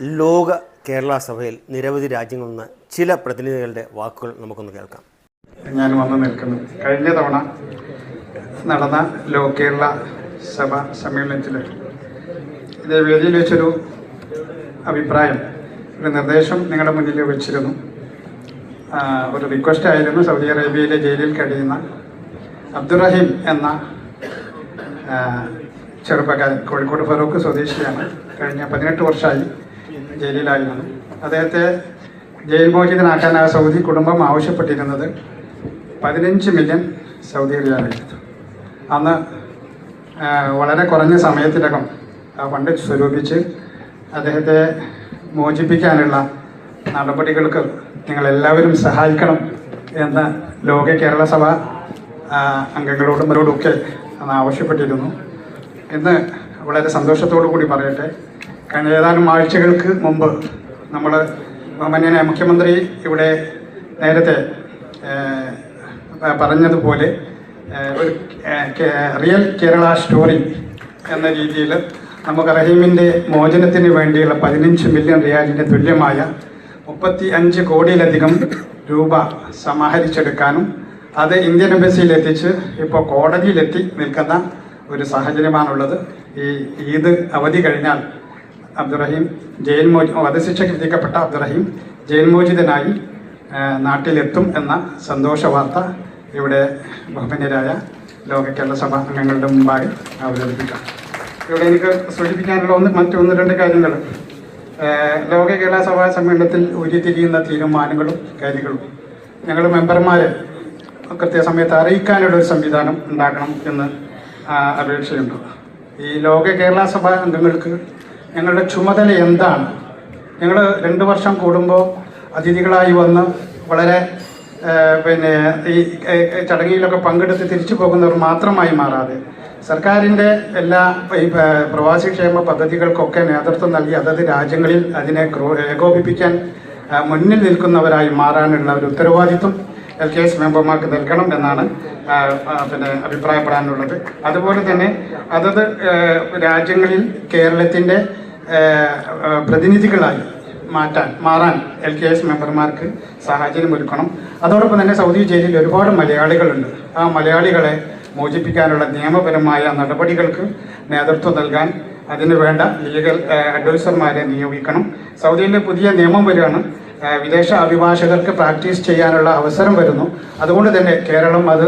ലോക കേരള സഭയിൽ നിരവധി രാജ്യങ്ങളിൽ നിന്ന് ചില പ്രതിനിധികളുടെ വാക്കുകൾ നമുക്കൊന്ന് കേൾക്കാം. ഞാൻ വന്ന് നിൽക്കുന്നു. കഴിഞ്ഞ തവണ നടന്ന ലോ കേരള സഭ സമ്മേളനത്തിൽ ഇത് വേദിയിൽ വെച്ചൊരു അഭിപ്രായം ഒരു നിർദ്ദേശം നിങ്ങളുടെ മുന്നിൽ വെച്ചിരുന്നു. ഒരു റിക്വസ്റ്റ് ആയിരുന്നു സൗദി അറേബ്യയിലെ ജയിലിൽ കഴിയുന്ന അബ്ദുറഹീം എന്ന ചെറുപ്പക്കാരൻ. കോഴിക്കോട് ഫറൂഖ് സ്വദേശിയാണ്. കഴിഞ്ഞ പതിനെട്ട് വർഷമായി ജയിലിലായിരുന്നു. അദ്ദേഹത്തെ ജയിൽ മോചിതനാക്കാൻ ആ സൗദി കുടുംബം ആവശ്യപ്പെട്ടിരുന്നത് പതിനഞ്ച് മില്യൺ സൗദി റിയാലായിരുന്നു. അന്ന് വളരെ കുറഞ്ഞ സമയത്തിനകം ആ ഫണ്ട് സ്വരൂപിച്ച് അദ്ദേഹത്തെ മോചിപ്പിക്കാനുള്ള നടപടികൾക്ക് നിങ്ങളെല്ലാവരും സഹായിക്കണം എന്ന് ലോക കേരള സഭ അംഗങ്ങളോടും അന്ന് ആവശ്യപ്പെട്ടിരുന്നു. ഇന്ന് വളരെ സന്തോഷത്തോടു കൂടി പറയട്ടെ കഴിഞ്ഞ ഏതാനും ആഴ്ചകൾക്ക് മുമ്പ് നമ്മൾ ബഹുമാന്യനായ മുഖ്യമന്ത്രി ഇവിടെ നേരത്തെ പറഞ്ഞതുപോലെ ഒരു റിയൽ കേരള സ്റ്റോറി എന്ന രീതിയിൽ നമുക്ക് റഹീമിന്റെ മോചനത്തിന് വേണ്ടിയുള്ള പതിനഞ്ച് മില്യൺ റിയാലിന്റെ തുല്യമായ മുപ്പത്തി അഞ്ച് കോടിയിലധികം രൂപ സമാഹരിച്ചെടുക്കാനും അത് ഇന്ത്യൻ എംബസിയിൽ എത്തിച്ച് ഇപ്പോൾ കോടതിയിലെത്തി നിൽക്കുന്ന ഒരു സാഹചര്യമാണുള്ളത്. ഈ ഈദ് അവധി കഴിഞ്ഞാൽ അബ്ദുറഹീം ജയിൽ മോചി വധശിക്ഷയ്ക്ക് വിധിക്കപ്പെട്ട അബ്ദുറഹീം ജയിൽ മോചിതനായി നാട്ടിലെത്തും എന്ന സന്തോഷ വാർത്ത ഇവിടെ ബഹുമാന്യരായ ലോക കേരള സഭ അംഗങ്ങളുടെ മുമ്പാകെ അവതരിപ്പിക്കാം. ഇവിടെ എനിക്ക് സൂചിപ്പിക്കാനുള്ള ഒന്ന് മറ്റൊന്ന് രണ്ട് കാര്യങ്ങൾ. ലോക കേരള സഭാ സമ്മേളനത്തിൽ ഉരുത്തിരിയുന്ന തീരുമാനങ്ങളും കാര്യങ്ങളും. ഞങ്ങൾ മെമ്പർമാരെ കൃത്യസമയത്ത് അറിയിക്കാനുള്ള ഒരു സംവിധാനം ഉണ്ടാക്കണം എന്ന് അപേക്ഷയുണ്ട്. ഈ ലോക കേരള സഭ അംഗങ്ങൾക്ക് ഞങ്ങളുടെ ചുമതല എന്താണ്? ഞങ്ങൾ രണ്ട് വർഷം കൂടുമ്പോൾ അതിഥികളായി വന്ന് വളരെ പിന്നെ ഈ ചടങ്ങിലൊക്കെ പങ്കെടുത്ത് തിരിച്ചു പോകുന്നവർ മാത്രമായി മാറാതെ സർക്കാരിന്റെ എല്ലാ ഈ പ്രവാസി ക്ഷേമ പദ്ധതികൾക്കൊക്കെ നേതൃത്വം നൽകി അതത് രാജ്യങ്ങളിൽ അതിനെ ഏകോപിപ്പിക്കാൻ മുന്നിൽ നിൽക്കുന്നവരായി മാറാനുള്ള ഒരു ഉത്തരവാദിത്വം എൽ കെ എസ് മെമ്പർമാർക്ക് നൽകണം എന്നാണ് പിന്നെ അഭിപ്രായപ്പെടാനുള്ളത്. അതുപോലെ തന്നെ അതത് രാജ്യങ്ങളിൽ കേരളത്തിന്റെ പ്രതിനിധികളായി മാറ്റാൻ മാറാൻ എൽ കെ എസ് മെമ്പർമാർക്ക് സാഹചര്യം ഒരുക്കണം. അതോടൊപ്പം തന്നെ സൗദി ജയിലിൽ ഒരുപാട് മലയാളികളുണ്ട്. ആ മലയാളികളെ മോചിപ്പിക്കാനുള്ള നിയമപരമായ നടപടികൾക്ക് നേതൃത്വം നൽകാൻ അതിന് വേണ്ട ലീഗൽ അഡ്വൈസർമാരെ നിയോഗിക്കണം. സൗദിയിലെ പുതിയ നിയമം വരികയാണ്. വിദേശ അഭിഭാഷകർക്ക് പ്രാക്ടീസ് ചെയ്യാനുള്ള അവസരം വരുന്നു. അതുകൊണ്ട് തന്നെ കേരളം അത്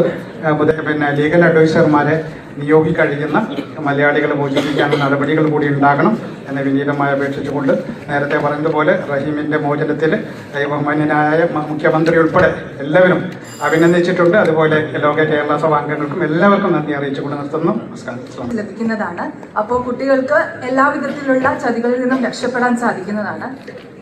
പിന്നെ ലീഗൽ അഡ്വൈസർമാരെ നിയോഗിക്കഴിയുന്ന മലയാളികളെ മോചിപ്പിക്കാനുള്ള നടപടികൾ കൂടി ഉണ്ടാകണം എന്ന് വിനീതമായി അപേക്ഷിച്ചുകൊണ്ട് നേരത്തെ പറഞ്ഞതുപോലെ റഹീമിന്റെ മോചനത്തിൽ ബഹുമാന്യനായ മുഖ്യമന്ത്രി ഉൾപ്പെടെ എല്ലാവരും അഭിനന്ദിച്ചിട്ടുണ്ട്. അതുപോലെ ലോക കേരള സഭ അംഗങ്ങൾക്കും എല്ലാവർക്കും നന്ദി അറിയിച്ചുകൊണ്ട് നിർത്തുന്നു. നമസ്കാരം. ലഭിക്കുന്നതാണ്. അപ്പോൾ കുട്ടികൾക്ക് എല്ലാവിധത്തിലുള്ള ചതികളിൽ നിന്നും രക്ഷപ്പെടാൻ സാധിക്കുന്നതാണ്.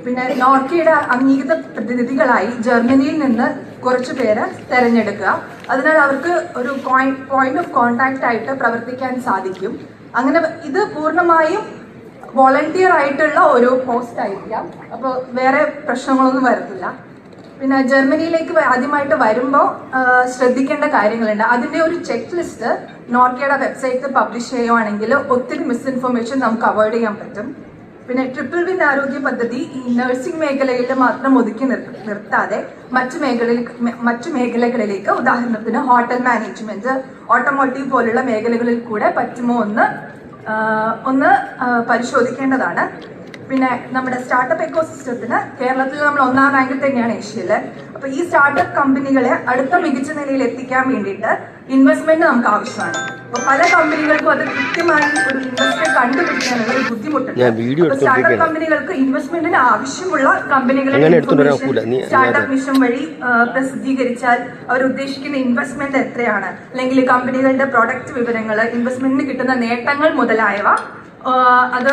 പിന്നെ നോർക്കയുടെ അംഗീകൃത പ്രതിനിധികളായി ജർമ്മനിയിൽ നിന്ന് കുറച്ചു പേര് തെരഞ്ഞെടുക്കുക. അതിനാൽ അവർക്ക് ഒരു പോയിന്റ് ഓഫ് കോൺടാക്റ്റ് ആയിട്ട് പ്രവർത്തിക്കാൻ സാധിക്കും. അങ്ങനെ ഇത് പൂർണമായും വോളണ്ടിയർ ആയിട്ടുള്ള ഒരു പോസ്റ്റ് ആയിരിക്കാം. അപ്പോൾ വേറെ പ്രശ്നങ്ങളൊന്നും വരത്തില്ല. പിന്നെ ജർമ്മനിയിലേക്ക് ആദ്യമായിട്ട് വരുമ്പോൾ ശ്രദ്ധിക്കേണ്ട കാര്യങ്ങളുണ്ട്. അതിന്റെ ഒരു ചെക്ക് ലിസ്റ്റ് നോർക്കയുടെ വെബ്സൈറ്റിൽ പബ്ലിഷ് ചെയ്യുവാണെങ്കിൽ ഒത്തിരി മിസ്ഇൻഫർമേഷൻ നമുക്ക് അവോയ്ഡ് ചെയ്യാൻ പറ്റും. പിന്നെ ട്രിപ്പിൾ വിൻ ആരോഗ്യ പദ്ധതി ഈ നഴ്സിംഗ് മേഖലയിൽ മാത്രം ഒതുക്കി നിർ- നിർത്താതെ മറ്റു മേഖലയിൽ മറ്റു മേഖലകളിലേക്ക് ഉദാഹരണത്തിന് ഹോട്ടൽ മാനേജ്മെന്റ് ഓട്ടോമോട്ടീവ് പോലുള്ള മേഖലകളിൽ കൂടെ പറ്റുമോ എന്ന് ഒന്ന് പരിശോധിക്കേണ്ടതാണ്. പിന്നെ നമ്മുടെ സ്റ്റാർട്ടപ്പ് എക്കോസിസ്റ്റത്തിന് കേരളത്തിൽ നമ്മൾ ഒന്നാം റാങ്കിൽ തന്നെയാണ് ഏഷ്യയിൽ അപ്പൊ ഈ സ്റ്റാർട്ടപ്പ് കമ്പനികളെ അടുത്ത മികച്ച നിലയിൽ എത്തിക്കാൻ വേണ്ടിയിട്ട് ഇൻവെസ്റ്റ്മെന്റ് നമുക്ക് ആവശ്യമാണ് അപ്പൊ പല കമ്പനികൾക്കും അത് കൃത്യമായി ഒരു ഇൻവെസ്റ്റ്മെന്റ് കണ്ടുപിടിക്കാനുള്ള ഒരു ബുദ്ധിമുട്ടുണ്ട്. സ്റ്റാർട്ടപ്പ് കമ്പനികൾക്ക് ഇൻവെസ്റ്റ്മെന്റിന് ആവശ്യമുള്ള കമ്പനികളെ സ്റ്റാർട്ടപ്പ് മിഷൻ വഴി പ്രസിദ്ധീകരിച്ചാൽ അവർ ഉദ്ദേശിക്കുന്ന ഇൻവെസ്റ്റ്മെന്റ് എത്രയാണ്? അല്ലെങ്കിൽ കമ്പനികളുടെ പ്രൊഡക്റ്റ് വിവരങ്ങൾ ഇൻവെസ്റ്റ്മെന്റിന് കിട്ടുന്ന നേട്ടങ്ങൾ മുതലായവ അത്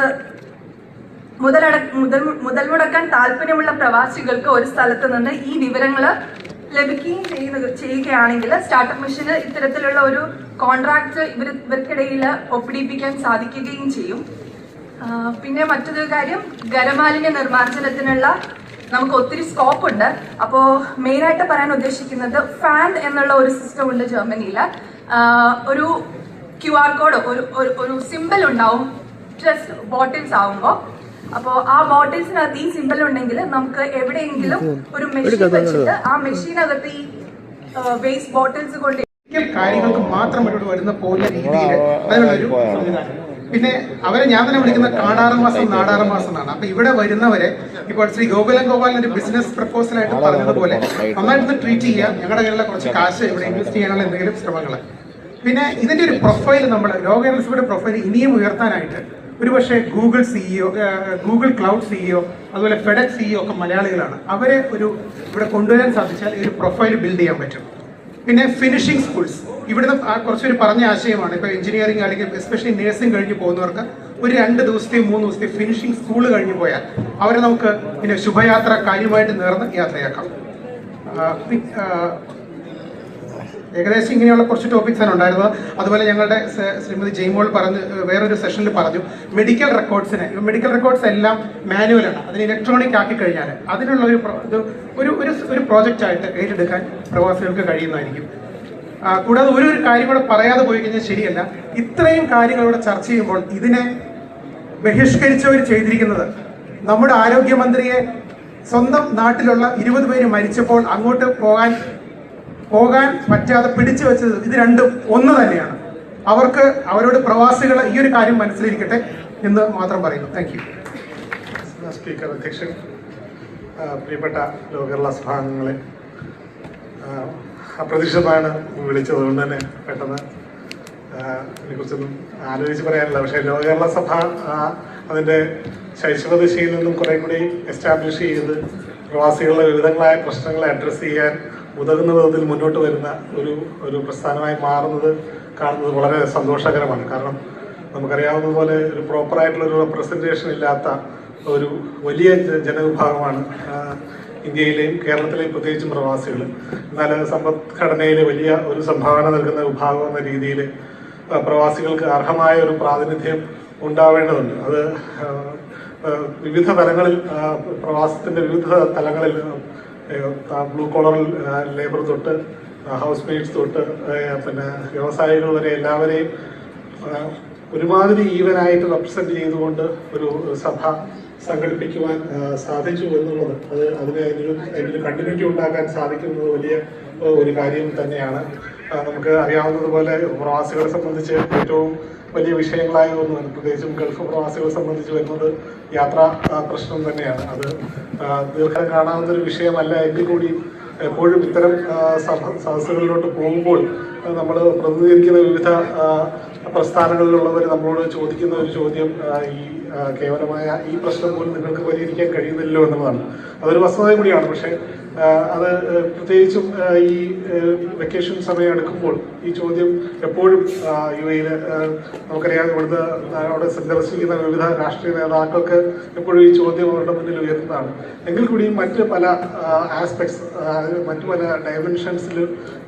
മുതലട മുതൽ മുതൽ മുടക്കാൻ താല്പര്യമുള്ള പ്രവാസികൾക്ക് ഒരു സ്ഥലത്ത് നിന്ന് ഈ വിവരങ്ങൾ ലഭിക്കുകയും ചെയ്യുന്ന ചെയ്യുകയാണെങ്കിൽ സ്റ്റാർട്ടപ്പ് മിഷന് ഇത്തരത്തിലുള്ള ഒരു കോൺട്രാക്ട് ഇവർ ഇവർക്കിടയിൽ ഒപ്പിടിപ്പിക്കാൻ സാധിക്കുകയും ചെയ്യും. പിന്നെ മറ്റൊരു കാര്യം ഖരമാലിന്യ നിർമ്മാർജനത്തിനുള്ള നമുക്ക് ഒത്തിരി സ്കോപ്പ് ഉണ്ട്. അപ്പോൾ മെയിനായിട്ട് പറയാൻ ഉദ്ദേശിക്കുന്നത് ഫാൻ എന്നുള്ള ഒരു സിസ്റ്റം ഉണ്ട് ജർമ്മനിയിൽ ഒരു ക്യു ആർ കോഡ് ഒരു ഒരു- സിമ്പിൾ ഉണ്ടാവും. ജസ്റ്റ് ബോട്ടിൽസ് ആവുമ്പോൾ അപ്പോ ആ ബോട്ടിൽസിനകത്ത് ഈ സിമ്പിൾ ഉണ്ടെങ്കിൽ നമുക്ക് എവിടെയെങ്കിലും ഒരു മെഷീൻ വെച്ചിട്ട് ആ മെഷീനകത്ത് ഈ വേസ്റ്റ് ബോട്ടിൽസ് കൊണ്ട് കാര്യങ്ങൾക്ക് മാത്രം ഇവിടെ വരുന്ന പോലെ രീതിയിൽ അതിനുള്ളൊരു സംവിധാനം. പിന്നെ അവരെ ഞാൻ തന്നെ വിളിക്കുന്ന കാടാറ് മാസം നാടാറ് മാസം എന്നാണ്. അപ്പൊ ഇവിടെ വരുന്നവരെ ഇപ്പോൾ ശ്രീ ഗോകുലം ഗോപാലൻ ഒരു ബിസിനസ് പ്രപ്പോസൽ ആയിട്ട് പറഞ്ഞതുപോലെ നന്നായിട്ട് ട്രീറ്റ് ചെയ്യുക. ഞങ്ങളുടെ കയ്യിലുള്ള കുറച്ച് കാശ് ഇവിടെ ഇൻവെസ്റ്റ് ചെയ്യാനുള്ള എന്തെങ്കിലും ശ്രമങ്ങൾ. പിന്നെ ഇതിന്റെ ഒരു പ്രൊഫൈൽ നമ്മൾ ലോകയുടെ പ്രൊഫൈൽ ഇനിയും ഉയർത്താനായിട്ട് ഒരുപക്ഷെ Google CEO Google cloud CEO അതുപോലെ ഫെഡക് സിഇഒ ഒക്കെ മലയാളികളാണ്. അവരെ ഒരു ഇവിടെ കൊണ്ടുവരാൻ സാധിച്ചാൽ ഒരു പ്രൊഫൈൽ ബിൽഡ് ചെയ്യാൻ പറ്റും. പിന്നെ ഫിനിഷിംഗ് സ്കൂൾസ് ഇവിടുന്ന് കുറച്ചൊരു പറഞ്ഞ ആശയമാണ്. ഇപ്പോൾ എഞ്ചിനീയറിംഗ് അല്ലെങ്കിൽ എസ്പെഷ്യലി നേഴ്സിംഗ് കഴിഞ്ഞ് പോകുന്നവർക്ക് ഒരു രണ്ട് ദിവസത്തെയും മൂന്ന് ദിവസത്തെയും ഫിനിഷിംഗ് സ്കൂൾ കഴിഞ്ഞ് പോയാൽ അവരെ നമുക്ക് പിന്നെ ശുഭയാത്ര കാര്യമായിട്ട് നേർന്ന് യാത്രയാക്കാം. ഏകദേശം ഇങ്ങനെയുള്ള കുറച്ച് ടോപ്പിക്സ് ആണ് ഉണ്ടായിരുന്നത്. അതുപോലെ ഞങ്ങളുടെ ശ്രീമതി ജയ്മോൾ പറഞ്ഞു വേറൊരു സെഷനിൽ പറഞ്ഞു മെഡിക്കൽ റെക്കോർഡ്സിന് മെഡിക്കൽ റെക്കോർഡ്സ് എല്ലാം മാനുവലാണ് അതിന് ഇലക്ട്രോണിക് ആക്കി കഴിഞ്ഞാൽ അതിനുള്ള ഒരു ഒരു ഒരു ഒരു പ്രോജക്റ്റ് ആയിട്ട് ഏറ്റെടുക്കാൻ പ്രവാസികൾക്ക് കഴിയുന്നതായിരിക്കും. കൂടാതെ ഒരു ഒരു കാര്യം കൂടെ പറയാതെ പോയി കഴിഞ്ഞാൽ ശരിയല്ല. ഇത്രയും കാര്യങ്ങളോട് ചർച്ച ചെയ്യുമ്പോൾ ഇതിനെ ബഹിഷ്കരിച്ചവർ ചെയ്തിരിക്കുന്നത് നമ്മുടെ ആരോഗ്യമന്ത്രിയെ സ്വന്തം നാട്ടിലുള്ള ഇരുപത് പേര് മരിച്ചപ്പോൾ അങ്ങോട്ട് പോകാൻ പോകാൻ പറ്റാതെ പിടിച്ചു വെച്ചത് ഇത് രണ്ടും ഒന്ന് തന്നെയാണ്. അവർക്ക് അവരോട് പ്രവാസികൾ ഈ ഒരു കാര്യം മനസ്സിലിരിക്കട്ടെ എന്ന് മാത്രം പറയുന്നു. താങ്ക് യു സ്പീക്കർ അധ്യക്ഷൻ പ്രിയപ്പെട്ട ലോകേരള സഭാംഗങ്ങളെ അപ്രതീക്ഷിതമാണ് വിളിച്ചത്. അതുകൊണ്ട് തന്നെ പെട്ടെന്ന് അതിനെക്കുറിച്ചൊന്നും ആലോചിച്ച് പറയാനില്ല. പക്ഷേ ലോകേരള സഭ അതിന്റെ ശൈശവ ദിശയിൽ നിന്നും കുറെ കൂടി എസ്റ്റാബ്ലിഷ് ചെയ്ത് പ്രവാസികളുടെ വിവിധങ്ങളായ പ്രശ്നങ്ങളെ അഡ്രസ്സ് ചെയ്യാൻ ഉതകുന്ന വിധത്തിൽ മുന്നോട്ട് വരുന്ന ഒരു ഒരു പ്രസ്ഥാനമായി മാറുന്നത് കാണുന്നത് വളരെ സന്തോഷകരമാണ്. കാരണം നമുക്കറിയാവുന്നതുപോലെ ഒരു പ്രോപ്പറായിട്ടുള്ള ഒരു റെപ്രസെന്റേഷൻ ഇല്ലാത്ത ഒരു വലിയ ജനവിഭാഗമാണ് ഇന്ത്യയിലെയും കേരളത്തിലെയും പ്രത്യേകിച്ചും പ്രവാസികൾ എന്നാൽ സമ്പദ്ഘടനയിൽ വലിയ ഒരു സംഭാവന നൽകുന്ന വിഭാഗം എന്ന രീതിയിൽ പ്രവാസികൾക്ക് അർഹമായ ഒരു പ്രാതിനിധ്യം ഉണ്ടാവേണ്ടതുണ്ട്. അത് വിവിധ തലങ്ങളിൽ പ്രവാസത്തിന്റെ വിവിധ തലങ്ങളിൽ ബ്ലൂ കോളർ ലേബർ തൊട്ട് ഹൗസ് മെയ്റ്റ്സ് തൊട്ട് പിന്നെ വ്യവസായികൾ വരെ എല്ലാവരെയും ഒരുമാതിരി ഈവനായിട്ട് റെപ്രസെന്റ് ചെയ്തുകൊണ്ട് ഒരു സഭ സംഘടിപ്പിക്കുവാൻ സാധിച്ചു എന്നുള്ളത്. അത് അതിന് അതിനൊരു അതിനൊരു കണ്ടിന്യൂറ്റി ഉണ്ടാക്കാൻ സാധിക്കുന്നത് വലിയ ഒരു കാര്യം തന്നെയാണ്. നമുക്ക് അറിയാവുന്നതുപോലെ പ്രവാസികളെ സംബന്ധിച്ച് ഏറ്റവും വലിയ വിഷയങ്ങളായ ഒന്നാണ് പ്രത്യേകിച്ചും ഗൾഫ് പ്രവാസികളെ സംബന്ധിച്ച് വരുന്നത് യാത്രാ പ്രശ്നം തന്നെയാണ്. അത് ദീർഘം കാണാവുന്ന ഒരു വിഷയമല്ല. എങ്കിൽ കൂടി എപ്പോഴും ഇത്തരം സദസ്സുകളിലോട്ട് പോകുമ്പോൾ നമ്മൾ പ്രതിനിധീകരിക്കുന്ന വിവിധ പ്രസ്ഥാനങ്ങളിലുള്ളവർ നമ്മളോട് ചോദിക്കുന്ന ഒരു ചോദ്യം ഈ കേവലമായ ഈ പ്രശ്നം പോലും നിങ്ങൾക്ക് പരിഹരിക്കാൻ കഴിയുന്നില്ലല്ലോ എന്നുള്ളതാണ്. അതൊരു വസ്തുത കൂടിയാണ്. പക്ഷേ അത് പ്രത്യേകിച്ചും ഈ വെക്കേഷൻ സമയം എടുക്കുമ്പോൾ ഈ ചോദ്യം എപ്പോഴും യു എയിൽ നമുക്കറിയാം ഇവിടുത്തെ അവിടെ സന്ദർശിക്കുന്ന വിവിധ രാഷ്ട്രീയ നേതാക്കൾക്ക് എപ്പോഴും ഈ ചോദ്യം അവരുടെ മുന്നിൽ ഉയർന്നതാണ് എങ്കിൽ കൂടിയും മറ്റ് പല ആസ്പെക്ട്സ് മറ്റു പല ഡയമെൻഷൻസിൽ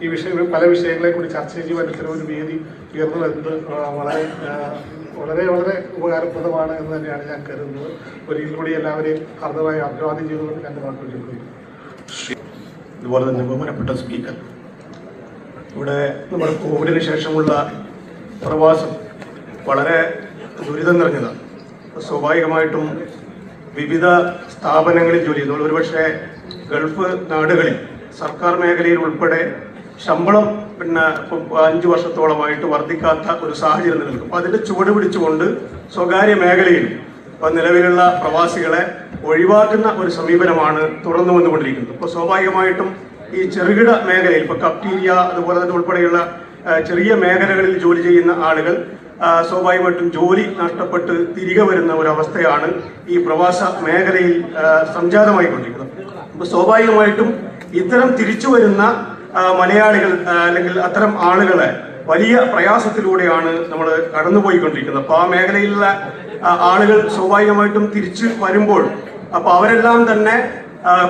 ഈ വിഷയം പല വിഷയങ്ങളെ കൂടി ചർച്ച ചെയ്യുവാൻ ഇത്തരം ഒരു വേദി ഉയർന്നു വരുന്നത് വളരെ വളരെ വളരെ ഉപകാരപ്രദമാണ് എന്ന് തന്നെയാണ് ഞാൻ കരുതുന്നത്. ഒരിക്കൽ കൂടി എല്ലാവരെയും ഹർദ്ദമായി അഭിവാദ്യം ചെയ്തുകൊണ്ട് എന്റെ വാക്കുകൾ അതുപോലെ തന്നെ ബഹുമാനപ്പെട്ട സ്പീക്കർ ഇവിടെ നമ്മുടെ കോവിഡിന് ശേഷമുള്ള പ്രവാസം വളരെ ദുരിതം നിറഞ്ഞതാണ്. സ്വാഭാവികമായിട്ടും വിവിധ സ്ഥാപനങ്ങളിൽ ജോലി ചെയ്തു ഒരുപക്ഷെ ഗൾഫ് നാടുകളിൽ സർക്കാർ മേഖലയിൽ ഉൾപ്പെടെ ശമ്പളം പിന്നെ അഞ്ചു വർഷത്തോളമായിട്ട് വർദ്ധിക്കാത്ത ഒരു സാഹചര്യം നിലനിൽക്കും. അപ്പൊ അതിന്റെ ചുവട് പിടിച്ചുകൊണ്ട് സ്വകാര്യ മേഖലയിൽ ഇപ്പൊ നിലവിലുള്ള പ്രവാസികളെ ഒഴിവാക്കുന്ന ഒരു സമീപനമാണ് തുടർന്നു വന്നുകൊണ്ടിരിക്കുന്നത്. ഇപ്പോൾ സ്വാഭാവികമായിട്ടും ഈ ചെറുകിട മേഖലയിൽ ഇപ്പൊ കപ്റ്റീരിയ അതുപോലെ തന്നെ ഉൾപ്പെടെയുള്ള ചെറിയ മേഖലകളിൽ ജോലി ചെയ്യുന്ന ആളുകൾ സ്വാഭാവികമായിട്ടും ജോലി നഷ്ടപ്പെട്ട് തിരികെ വരുന്ന ഒരു അവസ്ഥയാണ് ഈ പ്രവാസ മേഖലയിൽ സംജാതമായി സംജാതമായിക്കൊണ്ടിരിക്കുന്നത്. അപ്പൊ സ്വാഭാവികമായിട്ടും ഇത്തരം തിരിച്ചു വരുന്ന മലയാളികൾ അല്ലെങ്കിൽ അത്തരം ആളുകളെ വലിയ പ്രയാസത്തിലൂടെയാണ് നമ്മൾ കടന്നുപോയിക്കൊണ്ടിരിക്കുന്നത്. അപ്പൊ ആ മേഖലയിലുള്ള ആളുകൾ സ്വാഭാവികമായിട്ടും തിരിച്ചു വരുമ്പോൾ അപ്പൊ അവരെല്ലാം തന്നെ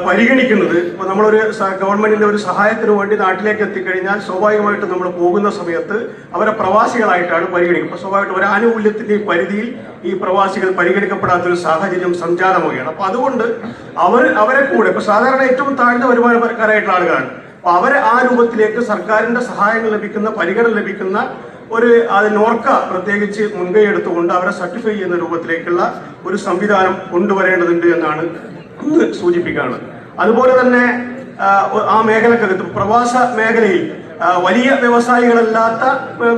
പരിഗണിക്കുന്നത് ഇപ്പൊ നമ്മളൊരു ഗവൺമെന്റിന്റെ ഒരു സഹായത്തിന് വേണ്ടി നാട്ടിലേക്ക് എത്തിക്കഴിഞ്ഞാൽ സ്വാഭാവികമായിട്ടും നമ്മൾ പോകുന്ന സമയത്ത് അവരെ പ്രവാസികളായിട്ടാണ് പരിഗണിക്കുക അപ്പൊ സ്വാഭാവികമായിട്ടും ഒരു ആനുകൂല്യത്തിന്റെ പരിധിയിൽ ഈ പ്രവാസികൾ പരിഗണിക്കപ്പെടാത്ത ഒരു സാഹചര്യം സംജാതമാവുകയാണ്. അപ്പൊ അതുകൊണ്ട് അവർ അവരെ കൂടെ ഇപ്പൊ സാധാരണ ഏറ്റവും താഴ്ന്ന വരുമാനക്കാരായിട്ടുള്ള ആളുകളാണ്. അപ്പൊ അവരെ ആ രൂപത്തിലേക്ക് സർക്കാരിന്റെ സഹായങ്ങൾ ലഭിക്കുന്ന പരിഗണന ലഭിക്കുന്ന ഒരു അത് നോർക്ക പ്രത്യേകിച്ച് മുൻകൈ എടുത്തുകൊണ്ട് അവരെ സർട്ടിഫൈ ചെയ്യുന്ന രൂപത്തിലേക്കുള്ള ഒരു സംവിധാനം കൊണ്ടുവരേണ്ടതുണ്ട് എന്നാണ് സൂചിപ്പിക്കുകയാണ് അതുപോലെ തന്നെ ആ, മേഖലക്കകത്ത് പ്രവാസ മേഖലയിൽ വലിയ വ്യവസായികളല്ലാത്ത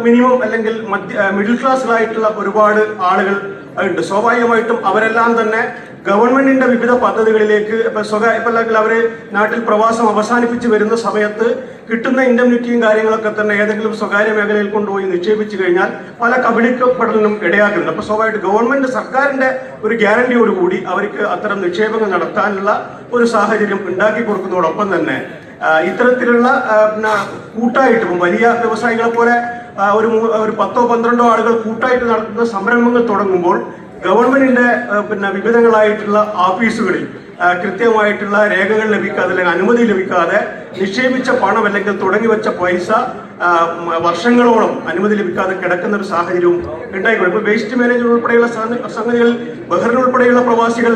മിനിമം അല്ലെങ്കിൽ മധ്യ മിഡിൽ ക്ലാസ്സുകളായിട്ടുള്ള ഒരുപാട് ആളുകൾ ഉണ്ട്. സ്വാഭാവികമായിട്ടും അവരെല്ലാം തന്നെ ഗവൺമെന്റിന്റെ വിവിധ പദ്ധതികളിലേക്ക് ഇപ്പൊ സ്വകാര്യ ഇപ്പൊ അല്ലെങ്കിൽ അവർ നാട്ടിൽ പ്രവാസം അവസാനിപ്പിച്ച് വരുന്ന സമയത്ത് കിട്ടുന്ന ഇൻഡംനിറ്റിയും കാര്യങ്ങളൊക്കെ തന്നെ ഏതെങ്കിലും സ്വകാര്യ മേഖലയിൽ കൊണ്ടുപോയി നിക്ഷേപിച്ചു കഴിഞ്ഞാൽ പല കബളിക്കപ്പെടലിനും ഇടയാക്കുന്നുണ്ട്. അപ്പൊ സ്വാഭാവികമായിട്ട് ഗവൺമെന്റ് സർക്കാരിന്റെ ഒരു ഗ്യാരണ്ടിയോടുകൂടി അവർക്ക് അത്തരം നിക്ഷേപങ്ങൾ നടത്താനുള്ള ഒരു സാഹചര്യം ഉണ്ടാക്കി കൊടുക്കുന്നതോടൊപ്പം തന്നെ ഇത്തരത്തിലുള്ള കൂട്ടായിട്ട് വലിയ വ്യവസായികളെ പോലെ ഒരു ഒരു പത്തോ പന്ത്രണ്ടോ ആളുകൾ കൂട്ടായിട്ട് നടത്തുന്ന സംരംഭങ്ങൾ തുടങ്ങുമ്പോൾ ഗവൺമെന്റിന്റെ പിന്നെ വിവിധങ്ങളായിട്ടുള്ള ഓഫീസുകളിൽ കൃത്യമായിട്ടുള്ള രേഖകൾ ലഭിക്കാതെ അല്ലെങ്കിൽ അനുമതി ലഭിക്കാതെ നിക്ഷേപിച്ച പണം അല്ലെങ്കിൽ തുടങ്ങി വെച്ച പൈസ വർഷങ്ങളോളം അനുമതി ലഭിക്കാതെ കിടക്കുന്ന ഒരു സാഹചര്യവും ഉണ്ടായിക്കോളും ഇപ്പൊ വേസ്റ്റ് മാനേജ്മെന്റ് ഉൾപ്പെടെയുള്ള സംഗതികൾ ബഹ്റിൻ ഉൾപ്പെടെയുള്ള പ്രവാസികൾ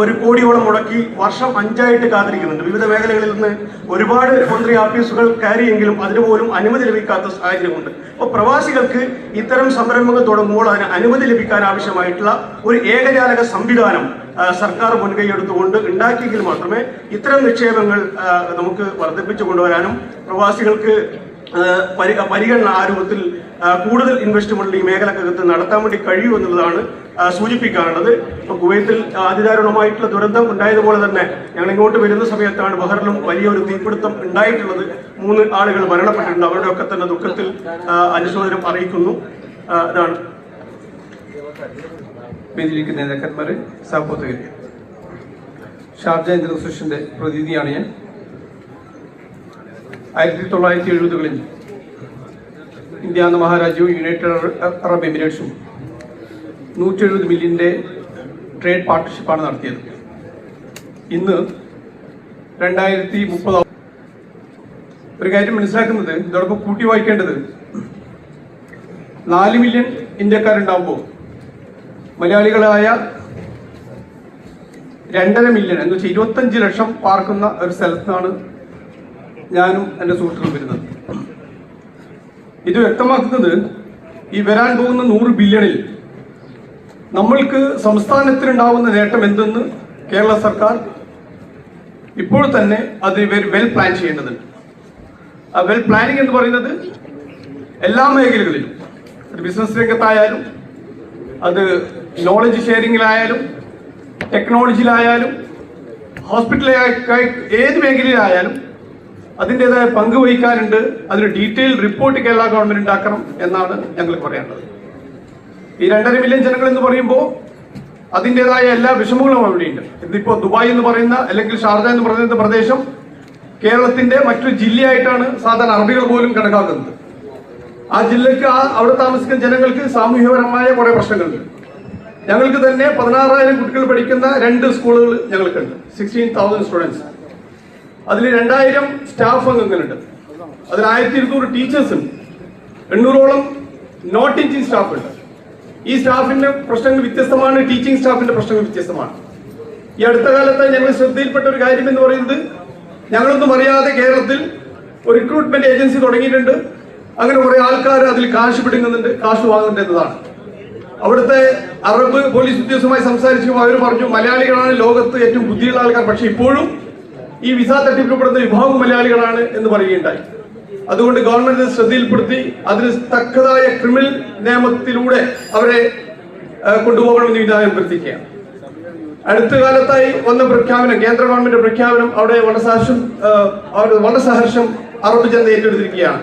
ഒരു കോടിയോളം മുടക്കി വർഷം അഞ്ചായിട്ട് കാത്തിരിക്കുന്നുണ്ട്. വിവിധ മേഖലകളിൽ നിന്ന് ഒരുപാട് മന്ത്രി ഓഫീസുകൾ കയറിയെങ്കിലും അതിന് പോലും അനുമതി ലഭിക്കാത്ത സാഹചര്യമുണ്ട്. അപ്പോൾ പ്രവാസികൾക്ക് ഇത്തരം സംരംഭങ്ങൾ തുടങ്ങുമ്പോൾ അതിന് അനുമതി ലഭിക്കാൻ ആവശ്യമായിട്ടുള്ള ഒരു ഏകജാലക സംവിധാനം സർക്കാർ മുൻകൈ ഉണ്ടാക്കിയെങ്കിൽ മാത്രമേ ഇത്തരം നിക്ഷേപങ്ങൾ നമുക്ക് വർദ്ധിപ്പിച്ചു കൊണ്ടുവരാനും പ്രവാസികൾക്ക് പരിഗണന ആ രൂപത്തിൽ കൂടുതൽ ഇൻവെസ്റ്റ്മെന്റ് ഈ മേഖലക്കകത്ത് നടത്താൻ വേണ്ടി കഴിയൂ എന്നുള്ളതാണ് സൂചിപ്പിക്കാറുള്ളത് ഇപ്പൊ കുവൈത്തിൽ അതിദാരുണമായിട്ടുള്ള ദുരന്തം ഉണ്ടായതുപോലെ തന്നെ ഞങ്ങൾ ഇങ്ങോട്ട് വരുന്ന സമയത്താണ് ബഹറിലും വലിയൊരു തീപിടുത്തം ഉണ്ടായിട്ടുള്ളത്. മൂന്ന് ആളുകൾ മരണപ്പെട്ടിട്ടുണ്ട്. അവരുടെയൊക്കെ തന്നെ ദുഃഖത്തിൽ അനുശോചനം അറിയിക്കുന്നു. ഇതാണ്. ഷാർജ ഇൻസ്റ്റിറ്റ്യൂഷന്റെ പ്രതിനിധിയാണ് ഞാൻ. ആയിരത്തി തൊള്ളായിരത്തി എഴുപതുകളിൽ ഇന്ത്യ എന്ന മഹാരാജ്യവും യുണൈറ്റഡ് അറബ് എമിറേറ്റ്സും നൂറ്റി എഴുപത് മില്യന്റെ ട്രേഡ് പാർട്ട്ണർഷിപ്പാണ് നടത്തിയത്. ഇന്ന് രണ്ടായിരത്തി മുപ്പത് ഒരു കാര്യം മനസ്സിലാക്കുന്നത് ഇതോടൊപ്പം കൂട്ടി വായിക്കേണ്ടത് നാല് മില്യൺ ഇന്ത്യക്കാരുണ്ടാവുമ്പോൾ മലയാളികളായ രണ്ടര മില്യൺ എന്ന് വെച്ചാൽ ഇരുപത്തഞ്ച് ലക്ഷം പാർക്കുന്ന ഒരു സ്ഥലത്താണ് ഞാനും എന്റെ സുഹൃത്തുക്കളും വരുന്നത്. ഇത് വ്യക്തമാക്കുന്നത് ഈ വരാൻ പോകുന്ന നൂറ് ബില്യണിൽ നമ്മൾക്ക് സംസ്ഥാനത്തിനുണ്ടാവുന്ന നേട്ടം എന്തെന്ന് കേരള സർക്കാർ ഇപ്പോൾ തന്നെ അത് വെൽ പ്ലാൻ ചെയ്യേണ്ടതുണ്ട് ആ വെൽ പ്ലാനിങ് എന്ന് പറയുന്നത് എല്ലാ മേഖലകളിലും ഒരു ബിസിനസ് രംഗത്തായാലും അത് നോളജ് ഷെയറിങ്ങിലായാലും ടെക്നോളജിയിലായാലും ഹോസ്പിറ്റലായി ഏത് മേഖലയിലായാലും അതിന്റെതായ പങ്ക് വഹിക്കാനുണ്ട്. അതിന് ഡീറ്റെയിൽ റിപ്പോർട്ട് കേരള ഗവൺമെന്റ് ഉണ്ടാക്കണം എന്നാണ് ഞങ്ങൾ പറയാനുള്ളത്. ഈ രണ്ടര മില്യൺ ജനങ്ങൾ എന്ന് പറയുമ്പോൾ അതിന്റെതായ എല്ലാ വിഷമങ്ങളും അവിടെയുണ്ട്. ഇന്നിപ്പോൾ ദുബായ് എന്ന് പറയുന്ന അല്ലെങ്കിൽ ഷാർജ എന്ന് പറയുന്ന പ്രദേശം കേരളത്തിന്റെ മറ്റൊരു ജില്ലയായിട്ടാണ് സാധാരണ അറബികൾ പോലും കണക്കാക്കുന്നത്. ആ ജില്ലക്ക് ആ അവിടെ താമസിക്കുന്ന ജനങ്ങൾക്ക് സാമൂഹ്യപരമായ കുറെ പ്രശ്നങ്ങളുണ്ട്. ഞങ്ങൾക്ക് തന്നെ പതിനാറായിരം കുട്ടികൾ പഠിക്കുന്ന രണ്ട് സ്കൂളുകൾ ഞങ്ങൾക്കുണ്ട്. സിക്സ്റ്റീൻ തൗസൻഡ് സ്റ്റുഡൻസ് അതിൽ രണ്ടായിരം സ്റ്റാഫ് അംഗങ്ങളുണ്ട്. അതിൽ ആയിരത്തി ഇരുന്നൂറ് ടീച്ചേഴ്സ് ഉണ്ട് എണ്ണൂറോളം നോൺ ടീച്ചിങ് സ്റ്റാഫ് ഉണ്ട് ഈ സ്റ്റാഫിന്റെ പ്രശ്നങ്ങൾ വ്യത്യസ്തമാണ് ടീച്ചിങ് സ്റ്റാഫിന്റെ പ്രശ്നങ്ങൾ വ്യത്യസ്തമാണ്. ഈ അടുത്ത കാലത്ത് ഞങ്ങൾ ശ്രദ്ധയിൽപ്പെട്ട ഒരു കാര്യം എന്ന് പറയുന്നത് ഞങ്ങളൊന്നും അറിയാതെ കേരളത്തിൽ ഒരു റിക്രൂട്ട്മെന്റ് ഏജൻസി തുടങ്ങിയിട്ടുണ്ട്. അങ്ങനെ കുറെ ആൾക്കാർ അതിൽ കാശ് പിടുങ്ങുന്നുണ്ട് കാശ് വാങ്ങുന്നുണ്ട് എന്നതാണ്. അവിടുത്തെ അറബ് പോലീസ് ഉദ്യോഗസ്ഥമായി സംസാരിച്ചു അവർ പറഞ്ഞു മലയാളികളാണ് ലോകത്ത് ഏറ്റവും ബുദ്ധിയുള്ള ആൾക്കാർ. പക്ഷെ ഇപ്പോഴും ഈ വിസ തട്ടിപ്പിൽപ്പെടുന്ന വിഭാഗം മലയാളികളാണ് എന്ന് പറയുകയുണ്ടായി. അതുകൊണ്ട് ഗവൺമെന്റ് ശ്രദ്ധയിൽപ്പെടുത്തി അതിന് തക്കതായ ക്രിമിനൽ നിയമത്തിലൂടെ അവരെ കൊണ്ടുപോകണമെന്ന് വിധാനം അഭ്യർത്ഥിക്കുകയാണ്. അടുത്ത കാലത്തായി വന്ന പ്രഖ്യാപനം കേന്ദ്ര ഗവൺമെന്റ് പ്രഖ്യാപനം അവിടെ വളരെ അവിടെ വളരെ സഹർഷം അറബ് ജനത ഏറ്റെടുത്തിരിക്കുകയാണ്.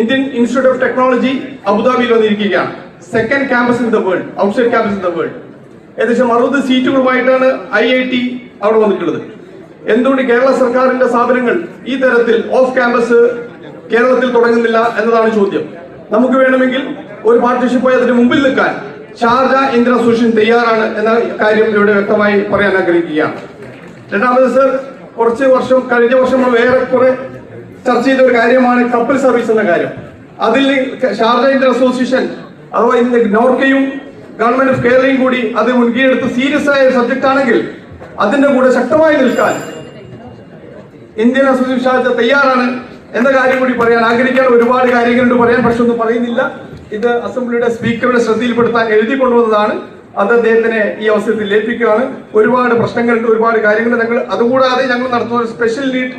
ഇന്ത്യൻ ഇൻസ്റ്റിറ്റ്യൂട്ട് ഓഫ് ടെക്നോളജി അബുദാബിയിൽ വന്നിരിക്കുകയാണ്. Second campus in the world outside campus in the world. ഏകദേശം അറുപത് സീറ്റുകളുമായിട്ടാണ് ഐ ഐ ടി അവിടെ വന്നിട്ടുള്ളത്. എന്തുകൊണ്ട് കേരള സർക്കാരിന്റെ സ്ഥാപനങ്ങൾ ഈ തരത്തിൽ ഓഫ് ക്യാമ്പസ് കേരളത്തിൽ തുടങ്ങുന്നില്ല എന്നതാണ് ചോദ്യം. നമുക്ക് വേണമെങ്കിൽ ഒരു പാർട്ട്ണർഷിപ്പായി അതിന് മുമ്പിൽ നിൽക്കാൻ ഷാർജ ഇന്ദ്ര അസോസിയേഷൻ തയ്യാറാണ് എന്ന കാര്യം ഇവിടെ വ്യക്തമായി പറയാൻ ആഗ്രഹിക്കുകയാണ്. രണ്ടാമത് സർ കുറച്ച് വർഷം കഴിഞ്ഞ വർഷം നമ്മൾ വേറെ കുറെ ചർച്ച ചെയ്ത ഒരു കാര്യമാണ് കപ്പൽ സർവീസ് എന്ന കാര്യം. അതിൽ ഷാർജ ഇന്ത്യൻ അസോസിയേഷൻ അഥവാ ഇന്ന് നോർക്കയും ഗവൺമെന്റ് ഓഫ് കേരളയും കൂടി അത് മുൻകൈയെടുത്ത് സീരിയസ് ആയ സബ്ജക്ട് ആണെങ്കിൽ അതിന്റെ കൂടെ ശക്തമായി നിൽക്കാൻ ഇന്ത്യൻ അസോസിയേഷൻ ആഴ്ച തയ്യാറാണ് എന്ന കാര്യം കൂടി പറയാൻ ആഗ്രഹിക്കാൻ ഒരുപാട് കാര്യങ്ങളുണ്ട് പറയാൻ പക്ഷെ ഒന്നും പറയുന്നില്ല. ഇത് അസംബ്ലിയുടെ സ്പീക്കറുടെ ശ്രദ്ധയിൽപ്പെടുത്താൻ എഴുതി കൊണ്ടുവന്നതാണ്. അത് അദ്ദേഹത്തിനെ ഈ അവസരത്തിൽ ഏൽപ്പിക്കുകയാണ്. ഒരുപാട് പ്രശ്നങ്ങളുണ്ട് ഒരുപാട് കാര്യങ്ങൾ ഞങ്ങൾ അതുകൂടാതെ ഞങ്ങൾ നടത്തുന്ന ഒരു സ്പെഷ്യൽ നീഡ്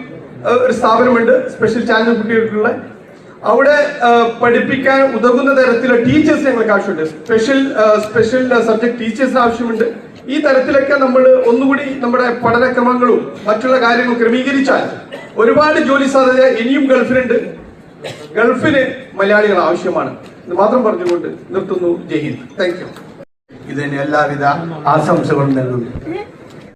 ഒരു സ്ഥാപനമുണ്ട്. സ്പെഷ്യൽ ചാനൽ കുട്ടികൾക്കുള്ള അവിടെ പഠിപ്പിക്കാൻ ഉതകുന്ന തരത്തിലുള്ള ടീച്ചേഴ്സ് ഞങ്ങൾക്ക് ആവശ്യമുണ്ട്. സ്പെഷ്യൽ സ്പെഷ്യൽ സബ്ജക്ട് ടീച്ചേഴ്സ് ആവശ്യമുണ്ട്. ഈ തരത്തിലൊക്കെ നമ്മൾ ഒന്നുകൂടി നമ്മുടെ പഠനക്രമങ്ങളും മറ്റുള്ള കാര്യങ്ങളും ക്രമീകരിച്ചാൽ ഒരുപാട് ജോലി സാധ്യത ഇനിയും ഗൾഫിലുണ്ട്. ഗൾഫിന് മലയാളികൾ ആവശ്യമാണ്. ഇത് മാത്രം പറഞ്ഞുകൊണ്ട് നിർത്തുന്നു. ജയ് ഹിന്ദ്. താങ്ക് യു ഇതിന് എല്ലാവിധ ആശംസകളും നൽകുന്നു